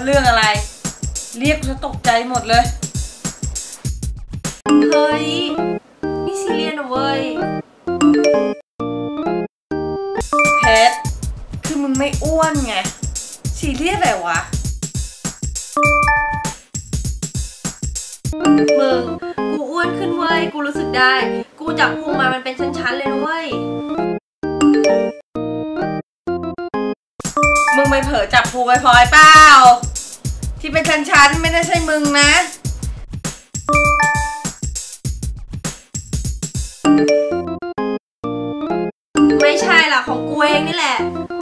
ว่าเรื่องอะไร เรียกจะตกใจหมดเลย เฮ้ย นี่ซีเรียสนะเว้ยเพชรคือมึงไม่อ้วนไงซีเรียสอะไรวะ มึง กูอ้วนขึ้นเว้ย กูรู้สึกได้ กูจับพุงมามันเป็นชั้นๆเลยนะเว้ยมึงไปเผลอจับภูไปพลอยเปล่า ที่เป็นชั้นๆไม่ได้ใช่มึงนะไม่ใช่ล่ะของกูเองนี่แหละ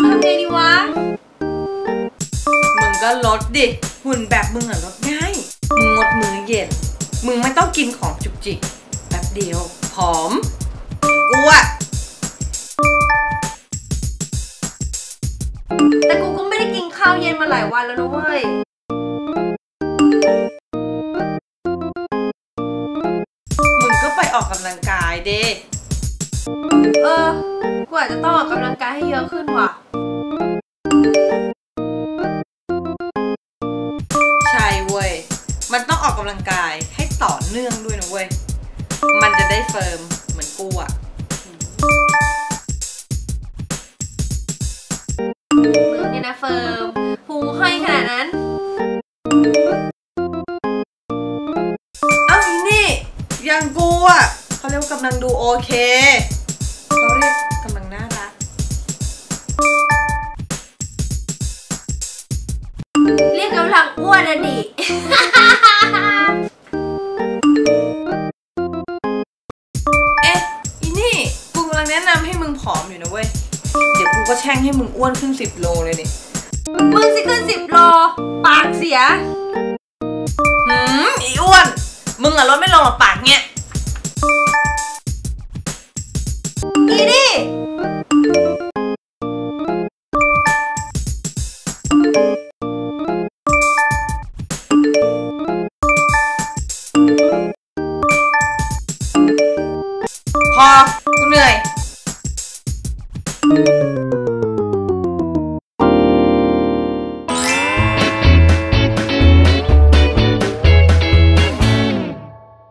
ทำไงดีวะ มึงก็ลดดิ หุ่นแบบมึงอะลดง่าย มึงงดมื้อเย็น มึงไม่ต้องกินของจุกจิกแป๊บเดียวผอม กูอะแต่กูก็ไม่ได้กินข้าวเย็นมาหลายวันแล้วนะเว้ย ออกกำลังกายเด้เออกูอาจจะต้องออกกำลังกายให้เยอะขึ้นว่ะ ใช่เว้ย มันต้องออกกำลังกายให้ต่อเนื่องด้วยนะเว้ย มันจะได้เฟิร์มเหมือนกูอะมึงเนี่ยนะเฟิร์ม อยังกูอะเขาเรียกว่ากำลังดูโอเคเขาเรียกกำลังน่ารัก เรียกกำลังอ้วนอะดิ เอ๊ะ อีนี่ กูกำลังแนะนำให้มึงผอมอยู่นะเว้ย เดี๋ยวกูก็แช่งให้มึงอ้วนขึ้น 10 โลเลยนี่ มึงสิขึ้นสิบโล ปากเสียหืมอีอ้วน มึงอะลดไม่ลงหรอกปากเนี้ย พ่อคุณเหนื่อย